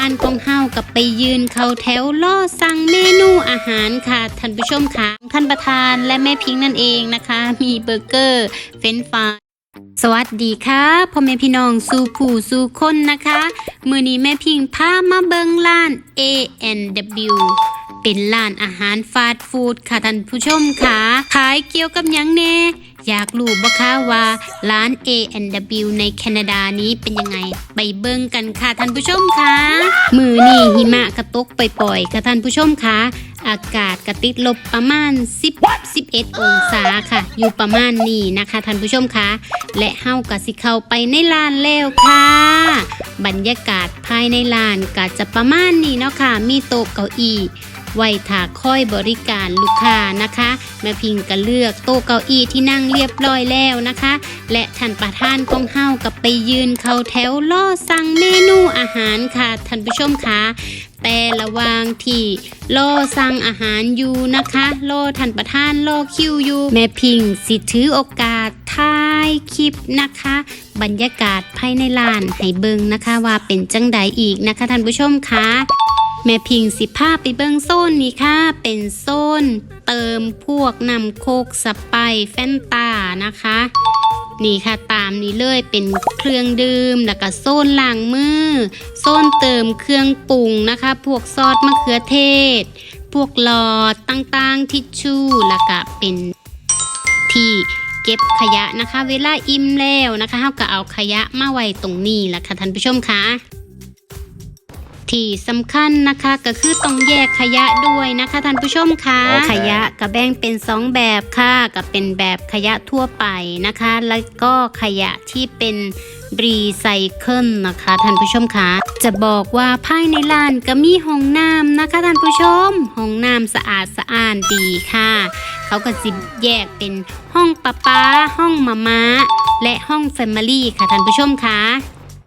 อ่านของเฮากับไปยืนเขาแถวล่อสั่งเมนูอาหารค่ะท่านผู้ชมค่ะท่านประธานและแม่พิงค์นั่นเองนะคะ มีเบอร์เกอร์ เฟรนฟราย สวัสดีค่ะพ่อแม่พี่น้องสู่ผู้สู่คนนะคะ มือนี้แม่พิงค์พามาเบิงร้าน A&W เป็นร้านอาหารฟาสต์ฟู้ดค่ะท่านผู้ชมค่ะขายเกี่ยวกับหยังแน่ อยากรู้บ่คะว่าร้าน A&W ในแคนาดานี้เป็นยังไง ไปเบิ่งกันค่ะท่านผู้ชมค่ะ มือนี่หิมะกระตกไปปล่อยๆค่ะท่านผู้ชมค่ะ อากาศกระติดลบประมาณ 10 11 องศาค่ะ อยู่ประมาณนี้นะคะท่านผู้ชมค่ะและเฮากะสิเข้าไปในร้านแล้วค่ะ บรรยากาศภายในร้านก็จะประมาณนี้เนาะค่ะ มีโต๊ะเก้าอี้ ไว้ถาค่อยบริการลูกค้านะคะ แม่พิงก็เลือกโต๊ะเก้าอี้ที่นั่งเรียบร้อยแล้วนะคะ และท่านประธานของเฮากับไปยืนเข้าแถวล่อสั่งเมนูอาหารค่ะท่านผู้ชมคะแต่ระวางที่ล่อสั่งอาหารอยู่นะคะล่อท่านประธานล่อคิวอยู่แม่พิงสิถือโอกาสถ่ายคลิปนะคะ บรรยากาศภายในร้านให้เบิงนะคะว่าเป็นจังใดอีกนะคะท่านผู้ชมคะ แม่พิงสิภาพไปเบิ้งโซนนี่ค่ะ เป็นโซนเติมพวกนำโคกสไปแฟนตานะคะ นี่ค่ะตามนี้เลยเป็นเครื่องดื่มแล้วก็โซนล้างมือ โซนเติมเครื่องปรุงนะคะ พวกซอสมะเขือเทศ พวกหลอดต่างๆทิชชู่แล้วก็เป็นที่เก็บขยะนะคะ เวลาอิ่มแล้วนะคะเราก็เอาขยะมาไว้ตรงนี้แหละค่ะท่านผู้ชมคะ ที่สำคัญนะคะก็คือต้องแยกขยะด้วยนะคะท่านผู้ชมคะขยะก็แบ่งเป็น 2 แบบค่ะก็เป็นแบบขยะทั่วไปนะคะ แล้วก็ขยะที่เป็นรีไซเคิลนะคะท่านผู้ชมคะจะบอกว่าภายในร้านก็มีห้องน้ำนะคะท่านผู้ชมห้องน้ำสะอาดสะอ้านดีค่ะ เขาก็สิแยกเป็นห้องป้าป้าห้องมาม่าและห้องแฟมิลี่ค่ะท่านผู้ชมคะ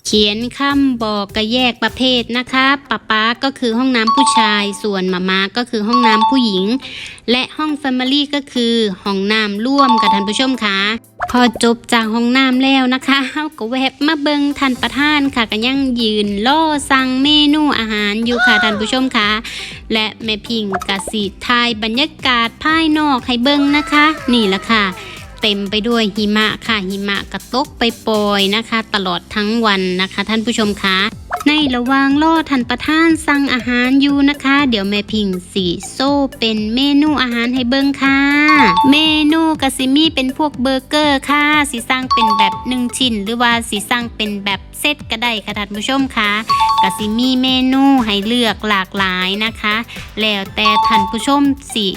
เขียนคำบอกกระแยกประเภทนะคะป๊าป๊าก็คือห้องน้ำผู้ชาย ส่วนมาม่าก็คือห้องน้ำผู้หญิง และห้องแฟมิลี่ก็คือห้องน้ำร่วมกับท่านผู้ชมคะพอจบจากห้องน้ำแล้วนะคะเฮาก็แวบมาเบิงท่านประธานค่ะก็ยังยืนล่อสั่งเมนูอาหารอยู่ค่ะท่านผู้ชมคะและแม่พิงกะสีทายบรรยากาศภายนอกให้เบิงนะคะ นี่ละค่ะ เต็มไปด้วยหิมะค่ะหิมะกระตกไปปอยนะคะ ตลอดทั้งวันนะคะ ท่านผู้ชมคะในระหว่างรอท่านประธานสั่งอาหารอยู่นะคะ เดี๋ยวแม่พิงสีโซ่เป็นเมนูอาหารให้เบิ่งค่ะ เมนูกะซิมีเป็นพวกเบอร์เกอร์ค่ะสีสั่งเป็นแบบหนึ่งชิ้น หรือว่าสีสั่งเป็นแบบเซตก็ได้ค่ะท่านผู้ชมคะกะซิมีเมนูให้เลือกหลากหลายนะคะ แล้วแต่ท่านผู้ชมสิ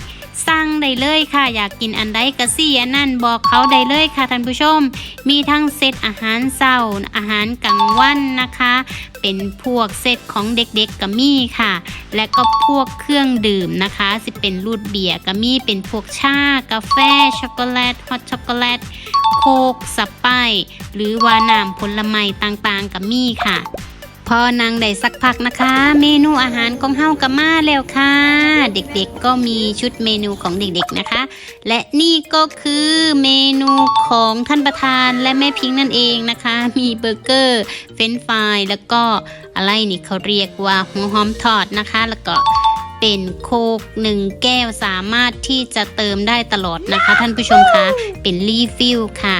สั่งได้เลยค่ะ อยากกินอันใดกระซี่อันนั่นบอกเขาได้เลยค่ะท่านผู้ชม มีทั้งเซตอาหารเช้าอาหารกลางวันนะคะ เป็นพวกเซตของเด็กๆก็มีค่ะ และก็พวกเครื่องดื่มนะคะสิเป็นรูดเบียร์ก็มีเป็นพวกชากาแฟช็อกโกแลตฮอตช็อกโกแลตโคกสไปร์หรือว่าน้ำผลไม้ต่างๆก็มีค่ะ พอนางได้สักพักนะคะ เมนูอาหารของเฮาก็มาแล้วค่ะ เด็กๆก็มีชุดเมนูของเด็กๆนะคะ และนี่ก็คือเมนูของท่านประธานและแม่พิงค์นั่นเองนะคะ มีเบอร์เกอร์เฟรนฟรายแล้วก็อะไรนี่เขาเรียกว่าหัวหอมทอดนะคะ แล้วก็เป็นโคกหนึ่งแก้วสามารถที่จะเติมได้ตลอดนะคะ ท่านผู้ชมคะเป็นรีฟิลค่ะ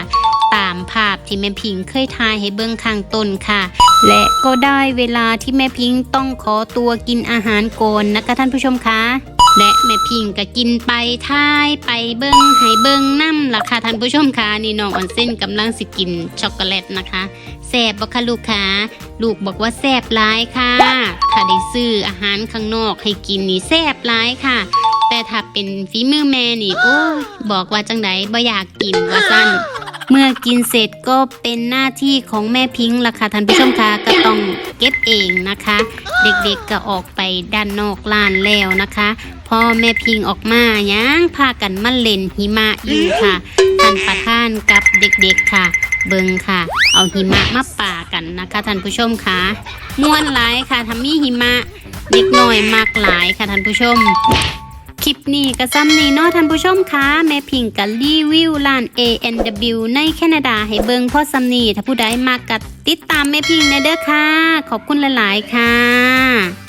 ตามภาพที่แม่พิงค์เคยทายให้เบื้องข้างต้นค่ะ และก็ได้เวลาที่แม่พิงค์ต้องขอตัวกินอาหารโกนนะคะท่านผู้ชมคะและแม่พิงค์ก็กินไปท้ายไปเบิ้งให้เบิ้งน้ำล่ะค่ะท่านผู้ชมคะนี่น้องออนเส้นกำลังสิกินช็อกโกแลตนะคะแซบบ่คะลูกค้าลูกบอกว่าแซบหลายค่ะ ถ้าได้ซื้ออาหารข้างนอกให้กินนี่แซบหลายค่ะ แต่ถ้าเป็นฝีมือแม่นี่โอ้บอกว่าจังไดบ่อยากกินว่าสั้น เมื่อกินเสร็จก็เป็นหน้าที่ของแม่พิงค์ล่ะค่ะท่านผู้ชมคะก็ต้องเก็บเองนะคะ เด็กๆก็ออกไปด้านนอกลานแล้วนะคะพ่อแม่พิงออกมายังพากันมาเล่นหิมะอยู่ค่ะท่านประธานกับเด็กๆค่ะ เบิงค่ะ เอาหิมะมาป่ากันนะคะท่านผู้ชมคะม่วนหลายค่ะทำมีหิมะเด็กน้อยมากหลายค่ะท่านผู้ชม ลิปนี้ก็ซ้ำนี่เนาะท่านผู้ชมคะแม่พิงกับรีวิวร้าน A&W ในแคนาดาให้เบิงพ่อซ้ำนี่ถ้าผู้ใดมากกัดติดตามแม่พิงในเด้อค่ะ ขอบคุณหลาย ๆ ค่ะ